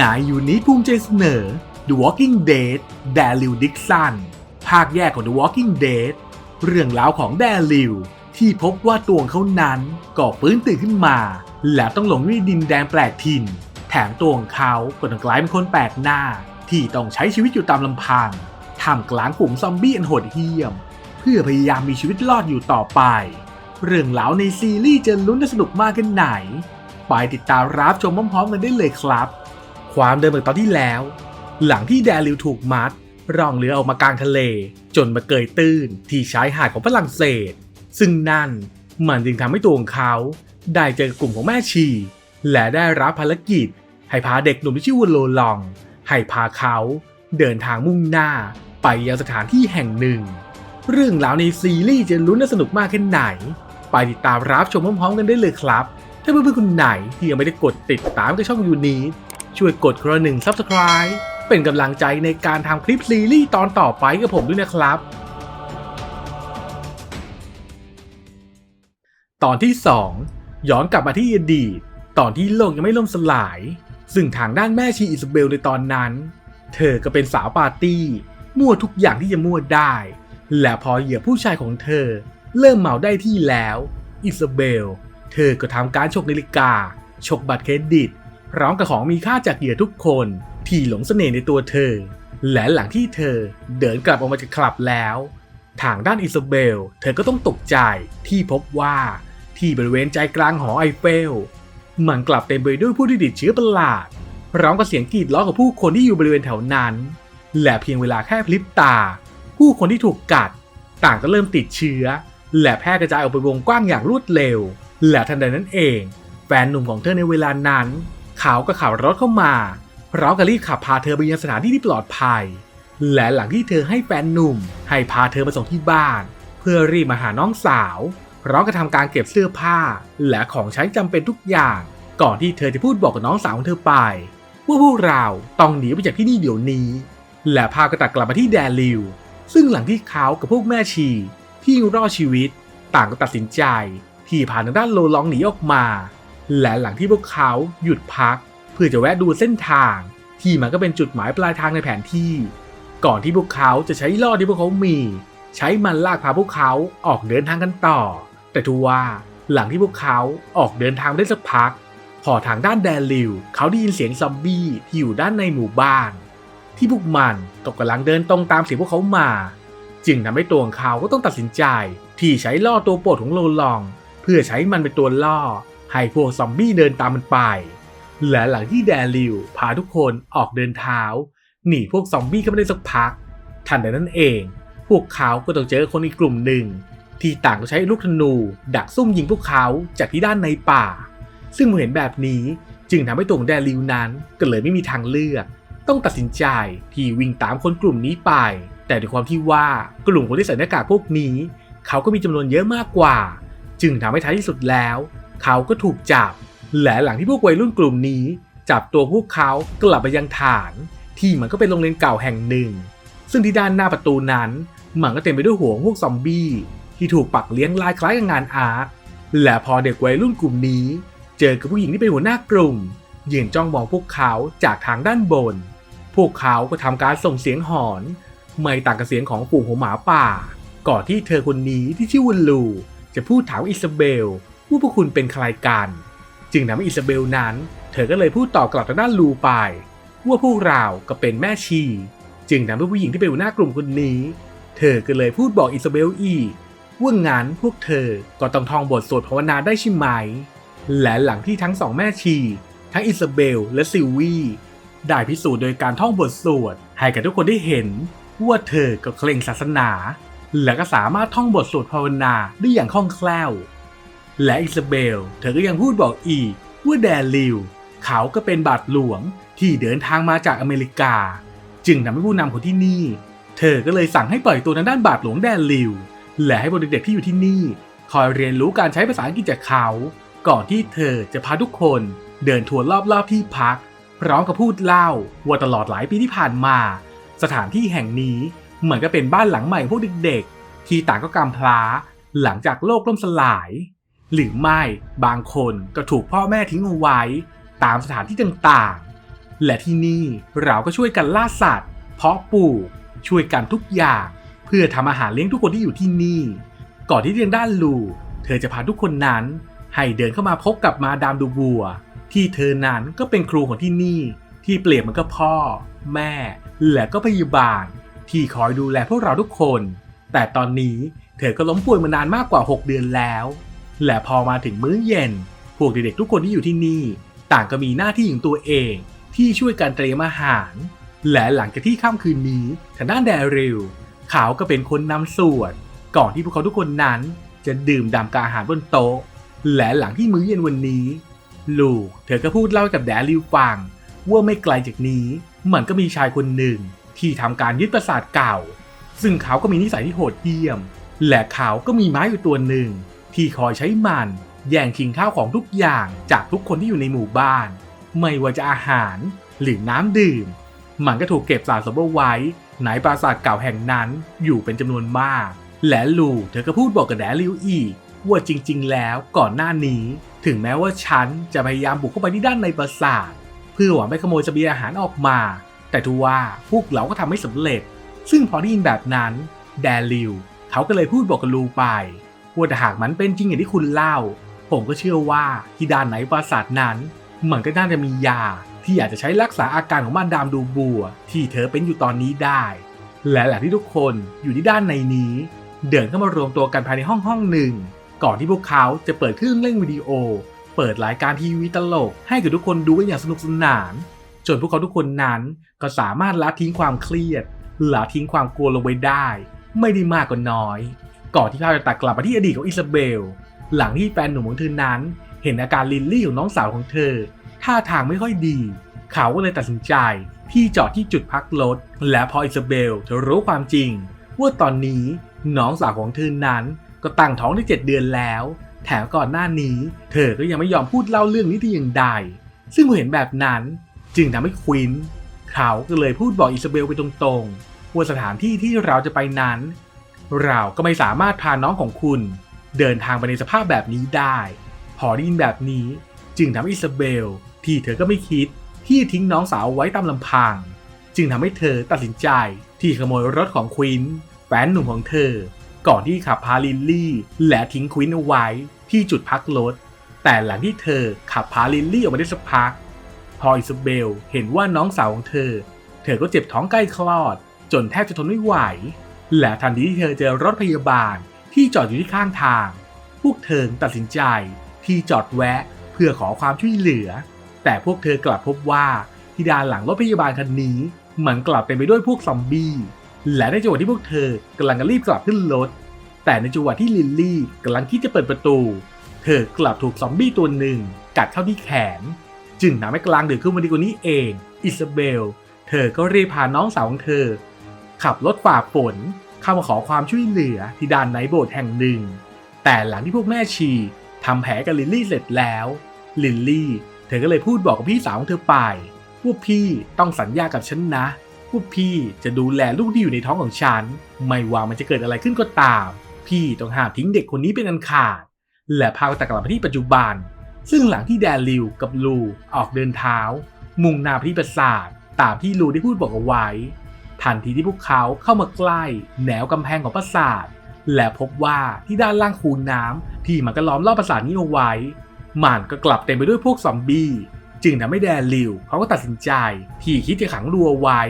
นายยูนิภูมิใจเสนอ The Walking Dead แดลิวดิกสันภาคแยกของ The Walking Dead เรื่องราวของแดลิวที่พบว่าตัวเขานั้นก่อฟื้นตื่นขึ้นมา แล้วต้องหลงในดินแดนแปลกถิ่น แถมตัวของเขาก็ต้องกลายเป็นคนแปลกหน้า ที่ต้องใช้ชีวิตอยู่ตามลำพังท่ามกลางฝูงซอมบี้อันโหดเหี้ยม เพื่อพยายามมีชีวิตรอดอยู่ต่อไป เรื่องราวในซีรีส์จะลุ้นและสนุกมากกันไหน ไปติดตามรับชมพร้อมๆกันได้เลยครับ ความเดิมเหมือนตอนที่แล้ว หลังที่แดริวถูกมัดร่องเรือออกมากลางทะเล จนมาเกยตื้นที่ชายหาดของฝรั่งเศส ซึ่งนั่นมันจึงทำให้ตัวของเขา ได้เจอกลุ่มของแม่ชี และได้รับภารกิจ ให้พาเด็กหนุ่มที่ชื่อว่าโลลอง ให้พาเขาเดินทางมุ่งหน้า ไปยังสถานที่แห่งหนึ่ง เรื่องราวในซีรีส์จะลุ้นและสนุกมากแค่ไหน ไปติดตามรับชมพร้อมๆกันได้เลยครับ ถ้าเพื่อนๆคนไหนที่ยังไม่ได้กดติดตามกับช่องยูนี ช่วยกดกระหนึ่ง Subscribe เป็นกำลังใจในการทำคลิปซีรีส์ตอนต่อไปกับผมด้วยนะครับ ตอนที่ 2 ย้อนกลับมาที่อดีต ตอนที่โลกยังไม่ล่มสลาย ซึ่งทางด้านแม่ชีอิซาเบลในตอนนั้น เธอก็เป็นสาวปาร์ตี้ มั่วทุกอย่างที่จะมั่วได้ และพอเหยื่อผู้ชายของเธอ เริ่มเมาได้ที่แล้ว อิซาเบล เธอก็ทำการฉกนาฬิกาฉกบัตรเครดิต พร้อมกับของมีค่าจากเหยื่อทุกคนที่หลงเสน่ห์ในตัวเธอ และหลังที่เธอเดินกลับออกมาจากคลับแล้ว ทางด้านอิซาเบล เธอก็ต้องตกใจที่พบว่าที่บริเวณใจกลางหอไอเฟล มันกลับเต็มไปด้วยผู้ที่ติดเชื้อประหลาด พร้อมกับเสียงกรีดร้องของผู้คนที่อยู่บริเวณแถวนั้น และเพียงเวลาแค่พลิบตา ผู้คนที่ถูกกัด ต่างก็เริ่มติดเชื้อ และแพร่กระจายออกไปวงกว้างอย่างรวดเร็ว และทันใดนั้นเอง แฟนหนุ่มของเธอในเวลานั้น เขาก็ขับรถเข้ามาพร้อมกับรีบขับพาเธอไปยังสถานที่ที่ปลอดภัย และหลังที่เธอให้แฟนหนุ่ม ให้พาเธอมาส่งที่บ้าน เพื่อรีบมาหาน้องสาวพร้อมกับทำการเก็บเสื้อผ้า และของใช้จำเป็นทุกอย่าง ก่อนที่เธอจะพูดบอกกับน้องสาวของเธอไปว่าพวกเราต้องหนีไปจากที่นี่เดี๋ยวนี้ และพาก็ตัดกลับมาที่แดลิว ซึ่งหลังที่เขากับพวกแม่ชีที่รอดชีวิต ต่างก็ตัดสินใจ ที่พานทางด้านโลลองหนีออกมา และหลังที่พวกเขาหยุดพัก เพื่อจะแวะดูเส้นทาง ที่มันก็เป็นจุดหมายปลายทางในแผนที่ ก่อนที่พวกเขาจะใช้ล่อที่พวกเขามี ใช้มันลากพาพวกเขาออกเดินทางกันต่อ แต่ทว่าหลังที่พวกเขาออกเดินทางได้สักพัก พอทางด้านแดนลิวเขาได้ยินเสียงซอมบี้ที่อยู่ด้านในหมู่บ้าน ที่พวกมันตกกำลังเดินตรงตามเสียงพวกเขามา จึงทำให้ตัวของเขาก็ต้องตัดสินใจ ที่ใช้ล่อตัวโปรดของโลลอง เพื่อใช้มันเป็นตัวล่อ ให้พวกซอมบี้เดินตามมันไป และหลังที่แดลิวพาทุกคนออกเดินเท้า หนีพวกซอมบี้ก็ไม่ได้สักพัก ทันใดนั้นเอง พวกเขาก็ต้องเจอคนอีกกลุ่มหนึ่ง ที่ต่างใช้ลูกธนู ดักซุ่มยิงพวกเขาจากที่ด้านในป่า ซึ่งเมื่อเห็นแบบนี้จึงทำให้ตัวของแดลิวนั้นก็เลยไม่มีทางเลือก ต้องตัดสินใจที่วิ่งตามคนกลุ่มนี้ไป แต่ด้วยความที่ว่ากลุ่มคนที่ใส่หน้ากากพวกนี้ เขาก็มีจำนวนเยอะมากกว่า จึงทำให้ท้ายที่สุดแล้ว เขาก็ถูกจับ และหลังที่พวกวัยรุ่นกลุ่มนี้ จับตัวพวกเขากลับไปยังฐาน ที่มันก็เป็นโรงเรียนเก่าแห่งหนึ่ง ซึ่งที่ด้านหน้าประตูนั้น มันก็เต็มไปด้วยหัวพวกซอมบี้ที่ถูกปักเลี้ยงลายคล้ายกับงานอาร์ตและพอเด็กวัยรุ่นกลุ่มนี้ เจอกับผู้หญิงที่เป็นหัวหน้ากลุ่มยืนจ้องมองพวกเขาจากทางด้านบน พวกเขาก็ทำการส่งเสียงหอน ไม่ต่างกับเสียงของฝูงหัวหมาป่า ก่อนที่เธอคนนี้ที่ชื่อว่าลู จะพูดถามอิซาเบล ว่าพวกคุณเป็นใครกัน จึงทำให้อิซาเบลนั้น เธอก็เลยพูดต่อกลับทางด้านลูไป ว่าพวกเราก็เป็นแม่ชี จึงทำให้ผู้หญิงที่เป็นหัวหน้ากลุ่มคนนี้ เธอก็เลยพูดบอกอิซาเบลอีกว่างั้นพวกเธอก็ต้องท่องบทสวดภาวนาได้ใช่ไหม และหลังที่ทั้งสองแม่ชี ทั้งอิซาเบลและซิลวีได้พิสูจน์โดยการท่องบทสวดให้กับทุกคนได้เห็นว่าเธอก็เคร่งศาสนา และก็สามารถท่องบทสวดภาวนาได้อย่างคล่องแคล่ว และอิซาเบล เธอก็ยังพูดบอกอีกว่าแดลิวเขาก็เป็นบาทหลวงที่เดินทางมาจากอเมริกา จึงทำให้ผู้นำคนที่นี่ เธอก็เลยสั่งให้ปล่อยตัวทางด้านบาทหลวงแดลิว และให้พวกเด็กๆที่อยู่ที่นี่ คอยเรียนรู้การใช้ภาษาอังกฤษจากเขา ก่อนที่เธอจะพาทุกคนเดินทัวร์รอบๆที่พัก พร้อมกับพูดเล่าว่าตลอดหลายปีที่ผ่านมา สถานที่แห่งนี้เหมือนกับเป็นบ้านหลังใหม่พวกเด็กๆ ที่ต่างก็กำพร้าหลังจากโลกล่มสลาย หรือไม่บางคนก็ถูกพ่อแม่ทิ้งเอาไว้ ตามสถานที่ต่างๆ และที่นี่เราก็ช่วยกันล่าสัตว์ เพาะปลูกช่วยกันทุกอย่าง เพื่อทำอาหารเลี้ยงทุกคนที่อยู่ที่นี่ ก่อนที่เรียงด้านลู เธอจะพาทุกคนนั้น ให้เดินเข้ามาพบกับมาดามดูบัว ที่เธอนั้นก็เป็นครูของที่นี่ ที่เปรียบเหมันก็พ่อ แม่ และก็พยาบาล ที่คอยดูแลพวกเราทุกคน แต่ตอนนี้เธอก็ล้มป่วยมานานมากกว่า 6 เดือนแล้ว และพอมาถึงมื้อเย็น พวกเด็กๆทุกคนที่อยู่ที่นี่ ต่างก็มีหน้าที่ของตัวเองที่ช่วยกันเตรียมอาหาร และหลังจากที่ค่ำคืนนี้ทางด้านแดริลเขาก็เป็นคนนำสวดก่อนที่พวกเขาทุกคนนั้น จะดื่มด่ำกับอาหารบนโต๊ะ และหลังที่มื้อเย็นวันนี้ ลูกเธอก็พูดเล่ากับแดริลฟังว่าไม่ไกลจากนี้มันก็มีชายคนหนึ่งที่ทำการยึดปราสาทเก่า ซึ่งเขาก็มีนิสัยที่โหดเหี้ยม และเขาก็มีไม้อยู่ตัวหนึ่ง ที่คอยใช้มันแย่งชิงข้าวของทุกอย่างจากทุกคนที่อยู่ในหมู่บ้าน ไม่ว่าจะอาหารหรือน้ำดื่ม มันก็ถูกเก็บสะสมเอาไว้ในปราสาทเก่าแห่งนั้นอยู่เป็นจำนวนมาก และลูเธอก็พูดบอกกับแดริวอีกว่าจริง ๆ แล้วก่อนหน้านี้ ถึงแม้ว่าฉันจะพยายามบุกเข้าไปที่ด้านในปราสาทเพื่อหวังไปขโมยเสบียงอาหารออกมา แต่ทว่าพวกเราก็ทำไม่สำเร็จ ซึ่งพอได้ยินแบบนั้น แดริวเขาก็เลยพูดบอกกับลูไป ว่าหากมันเป็นจริงอย่างที่คุณเล่า ผมก็เชื่อว่าที่ด้านไหนปราสาทนั้นมันก็น่าจะมียา ที่อาจจะใช้รักษาอาการของมาดามดูบัว ที่เธอเป็นอยู่ตอนนี้ได้ และหลังที่ทุกคนอยู่ที่ด้านในนี้ เดินเข้ามารวมตัวกันภายในห้องห้องหนึ่ง ก่อนที่พวกเขาจะเปิดเครื่องเล่นวิดีโอ เปิดรายการทีวีตลก ให้กับทุกคนดูกันอย่างสนุกสนานจนพวกเขาทุกคนนั้นก็สามารถละทิ้งความเครียดละทิ้งความกลัวลงไปได้ ไม่ได้มากก็น้อย ก่อนที่ภาพจะตัดกลับมาที่อดีตของอิซาเบล หลังที่แฟนหนุ่มของเธอนั้น เห็นอาการลินลี่ของน้องสาวของเธอ ท่าทางไม่ค่อยดี เขาก็เลยตัดสินใจที่จอดที่จุดพักรถ และพออิซาเบลเธอรู้ความจริง ว่าตอนนี้น้องสาวของเธอนั้นก็ตั้งท้องได้เจ็ดเดือนแล้ว แถมก่อนหน้านี้ เธอก็ยังไม่ยอมพูดเล่าเรื่องนี้แต่อย่างใด ซึ่งพอเห็นแบบนั้นจึงทำให้ควินเขาก็เลยพูดบอกอิซาเบลไปตรงๆว่าสถานที่ที่เราจะไปนั้น เราก็ไม่สามารถพาน้องของคุณ เดินทางไปในสภาพแบบนี้ได้ พอได้ยินแบบนี้จึงทำให้อิซาเบล ที่เธอก็ไม่คิดที่ทิ้งน้องสาวไว้ตามลำพัง จึงทำให้เธอตัดสินใจที่ขโมยรถของควินแฟนหนุ่มของเธอ ก่อนที่ขับพาลิลลี่ และทิ้งควินเอาไว้ที่จุดพักรถแต่หลังที่เธอขับพาลิลลี่ออกมาได้สักพัก พออิซาเบลเห็นว่าน้องสาวของเธอ เธอก็เจ็บท้องใกล้คลอด จนแทบจะทนไม่ไหว และทันทีที่เธอเจอรถพยาบาลที่จอดอยู่ที่ข้างทาง พวกเธอตัดสินใจที่จอดแวะเพื่อขอความช่วยเหลือ แต่พวกเธอกลับพบว่าที่ด้านหลังรถพยาบาลคันนี้เหมือนกลับเต็มไปด้วยพวกซอมบี้และในจังหวะที่พวกเธอกำลังรีบกลับขึ้นรถ แต่ในจังหวะที่ลิลลี่กำลังคิดจะเปิดประตู เธอกลับถูกซอมบี้ตัวหนึ่งกัดเข้าที่แขน จึงทำให้กลางดึกขึ้นมาดีกว่านี้เอง อิซาเบล เธอก็รีบพาน้องสาวของเธอ ขับรถฝ่าฝนเข้ามาขอความช่วยเหลือที่ด้านในโบสถ์แห่งหนึ่ง แต่หลังที่พวกแม่ชีทำแผลกับลิลลี่เสร็จแล้ว ลิลลี่ เธอก็เลยพูดบอกกับพี่สาวของเธอไปว่าพี่ต้องสัญญากับฉันนะว่าพี่จะดูแลลูกที่อยู่ในท้องของฉัน ไม่ว่ามันจะเกิดอะไรขึ้นก็ตาม พี่ต้องห้ามทิ้งเด็กคนนี้เป็นอันขาด และพาตัดกลับมาที่ปัจจุบัน ซึ่งหลังที่แดนลิวกับลูออกเดินเท้า มุ่งหน้าไปที่ปราสาทตามที่ลูได้พูดบอกเอาไว้ ทันทีที่พวกเขาเข้ามาใกล้แนวกำแพงของปราสาท และพบว่าที่ด้านล่างคูน้ำที่มันก็ล้อมรอบปราสาทนี้เอาไว้ มันก็กลับเต็มไปด้วยพวกซอมบี้ จึงทำให้แดนลิวเขาก็ตัดสินใจที่คิดจะขังลูเอาไว้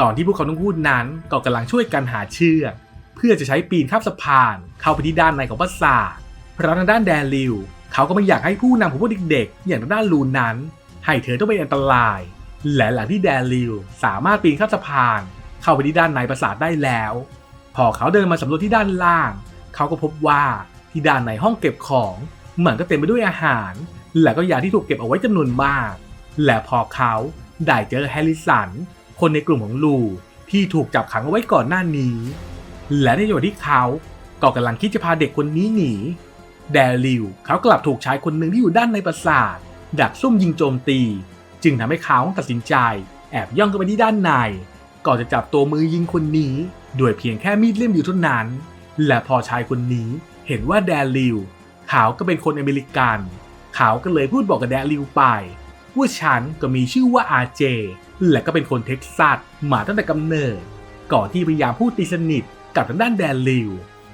ตอนที่พวกเขาต้งพูดนั้นก็กำลังช่วยกันหาเชือกเพื่อจะใช้ปีนข้ามสะพานเข้าไปที่ด้านในของปราสาทเพราะทางด้านแดนลิวเขาก็ไม่อยากให้ผู้นำของพวกเด็กๆ อย่างทางด้านลูนนั้น ให้เธอต้องเป็นอันตราย และหลังที่แดนลิวสามารถปีนข้ามสะพาน เข้าไปที่ด้านในปราสาทได้แล้ว พอเขาเดินมาสำรวจที่ด้านล่าง เขาก็พบว่าที่ด้านในห้องเก็บของเหมือนก็เต็มไปด้วยอาหาร และก็ยาที่ถูกเก็บเอาไว้จำนวนมาก และพอเขาได้เจอแฮร์ริสัน คนในกลุ่มของลูที่ถูกจับขังเอาไว้ก่อนหน้านี้ และในจังหวะที่เขาก็กำลังคิดจะพาเด็กคนนี้หนี แดริวเขากลับถูกชายคนหนึ่งที่อยู่ด้านในปราสาทดักซุ่มยิงโจมตี จึงทำให้เขาตัดสินใจ แอบย่องเข้าไปที่ด้านใน ก่อนจะจับตัวมือยิงคนนี้ ด้วยเพียงแค่มีดเล่มเดียวเท่านั้น และพอชายคนนี้เห็นว่าแดริวเขาก็เป็นคนอเมริกันเขาก็เลยพูดบอกกับแดริวไป ว่าฉันก็มีชื่อว่าอาเจ และก็เป็นคนเท็กซัสมาตั้งแต่กำเนิด ก่อนที่พยายามพูดตีสนิทกับทางด้านแดนลิว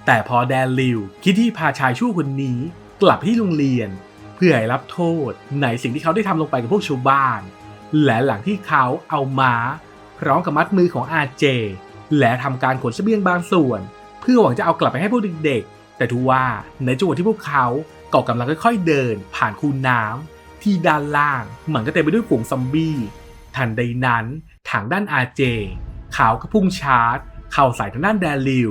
แต่พอแดนลิวคิดที่พาชายชั่วคนนี้กลับที่โรงเรียน เพื่อให้รับโทษในสิ่งที่เขาได้ทำลงไปกับพวกชาวบ้าน และหลังที่เขาเอาม้า พร้อมกับมัดมือของอาเจ และทำการขนเสบียงบางส่วน เพื่อหวังจะเอากลับไปให้พวกเด็กๆ แต่ทว่าในจังหวะที่พวกเขาก็กำลังค่อยๆเดิน ผ่านคูน้ำที่ด้านล่างเหมือนก็เต็มไปด้วยฝูงซอมบี้ทันใดนั้นทางด้านอาเจเขาก็พุ่งชาร์จ เข้าใส่ทางด้านแดนลิว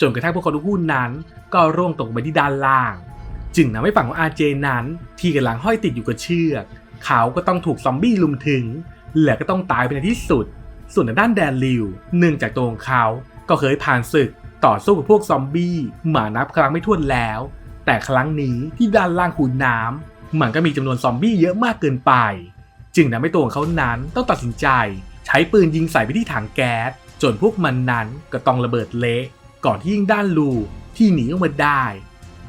จนกระทั่งพวกเขาทุกคู่นั้น ก็ร่วงตกไปที่ด้านล่าง จึงนำให้ฝั่งของอาเจนั้น ที่กำลังห้อยติดอยู่กับเชือก เขาก็ต้องถูกซอมบี้ลุมถึง และก็ต้องตายไปในที่สุด ส่วนทางด้านแดนลิวเนื่องจากตัวของเขา ก็เคยผ่านศึกต่อสู้กับพวกซอมบี้หมานับครั้งไม่ถ้วนแล้ว แต่ครั้งนี้ที่ด้านล่างคูน้ำมันก็มีจำนวนซอมบี้เยอะมากเกินไป จึงทำให้ตัวของเขานั้นต้องตัดสินใจ ใช้ปืนยิงใส่ไปที่ถังแก๊สจนพวกมันนั้นก็ต้องระเบิดเละก่อนที่ยิงด้านลูที่หนีออกมาได้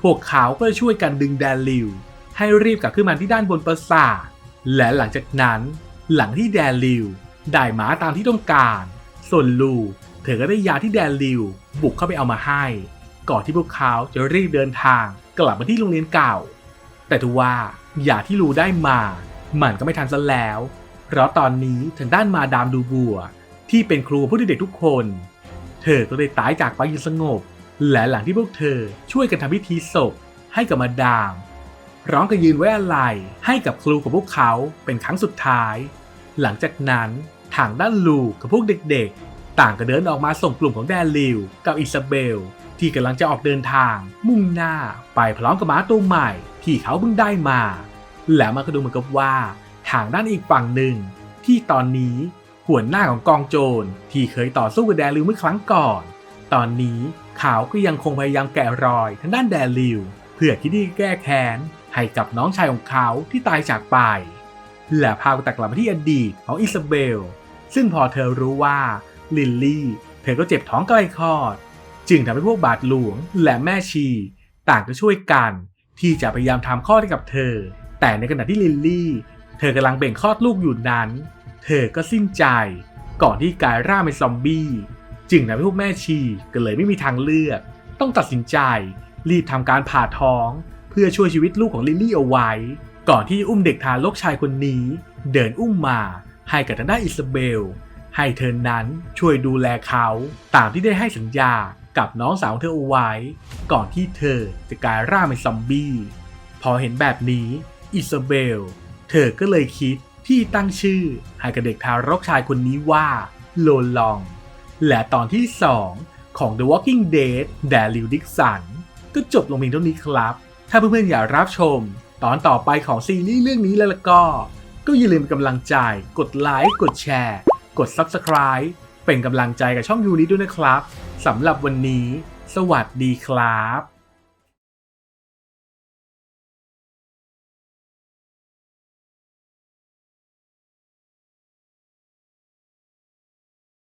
พวกเขาก็จะช่วยกันดึงแดนลิวให้รีบกลับขึ้นมาที่ด้านบนปราสาทและหลังจากนั้น หลังที่แดนลิว ได้หมาตามที่ต้องการ ส่วนลูเธอก็ได้ยาที่แดนลิว บุกเข้าไปเอามาให้ ก่อนที่พวกเขาจะรีบเดินทางกลับมาที่โรงเรียนเก่า แต่ทว่ายาที่ลูได้มา มันก็ไม่ทันซะแล้ว เพราะตอนนี้ทางด้านมาดามดูบัว ที่เป็นครูผู้เด็กทุกคน เธอก็ได้ตายจากไปอย่างสงบ และหลังที่พวกเธอช่วยกันทำพิธีศพให้กับมาดามร้อมกับยืนไว้อาลัยให้กับครูของพวกเขาเป็นครั้งสุดท้าย หลังจากนั้น ทางด้านลูกับพวกเด็กๆ ต่างก็เดินออกมาส่งกลุ่มของแดนลิวกับอิซาเบล ที่กำลังจะออกเดินทาง มุ่งหน้าไปพร้อมกับม้าตัวใหม่ ที่เขาเพิ่งได้มา และมันก็ดูเหมือนกับว่าทางด้านอีกฝั่งหนึ่ง ที่ตอนนี้หัวหน้าของกองโจรที่เคยต่อสู้กับแดนลิวเมื่อครั้งก่อน ตอนนี้เขาก็ยังคงพยายามแกะรอยทางด้านแดนลิวเพื่อที่จะแก้แค้นให้กับน้องชายของเขาที่ตายจากไป และพาตัดกลับมาที่อดีตของอิซาเบล ซึ่งพอเธอรู้ว่าลิลลี่เธอก็เจ็บท้องใกล้คลอด จึงทำให้พวกบาทหลวงและแม่ชี ต่างก็ช่วยกัน ที่จะพยายามทำคลอดให้กับเธอ แต่ในขณะที่ลิลลี่ เธอกำลังเบ่งคลอดลูกอยู่นั้น เธอก็สิ้นใจ ก่อนที่กายร่าเป็นซอมบี้ จึงทำให้พวกแม่ชีก็เลยไม่มีทางเลือก ต้องตัดสินใจ รีบทำการผ่าท้อง เพื่อช่วยชีวิตลูกของลิลลี่เอาไว้ ก่อนที่อุ้มเด็กทารกชายคนนี้ เดินอุ้มมา ให้กับทางด้านอิซาเบล ให้เธอนั้นช่วยดูแลเขาตามที่ได้ให้สัญญากับน้องสาวของเธอเอาไว้ ก่อนที่เธอจะกลายร่างเป็นซอมบี้ พอเห็นแบบนี้อิซาเบล เธอก็เลยคิดที่ตั้งชื่อให้กับเด็กทารกชายคนนี้ว่าโลลอง และตอนที่ 2 ของ The Walking Dead แดลิวดิกสันก็จบลงเพียงเท่านี้ครับ ถ้าเพื่อนๆอยากรับชม ตอนต่อไปของซีรีส์เรื่องนี้แล้วก็ ก็อย่าลืมเป็นกำลังใจ กดไลค์ กดแชร์ กด Subscribe เป็นกำลังใจกับช่องยูนี้ด้วยนะครับสำหรับวันนี้ สวัสดีครับ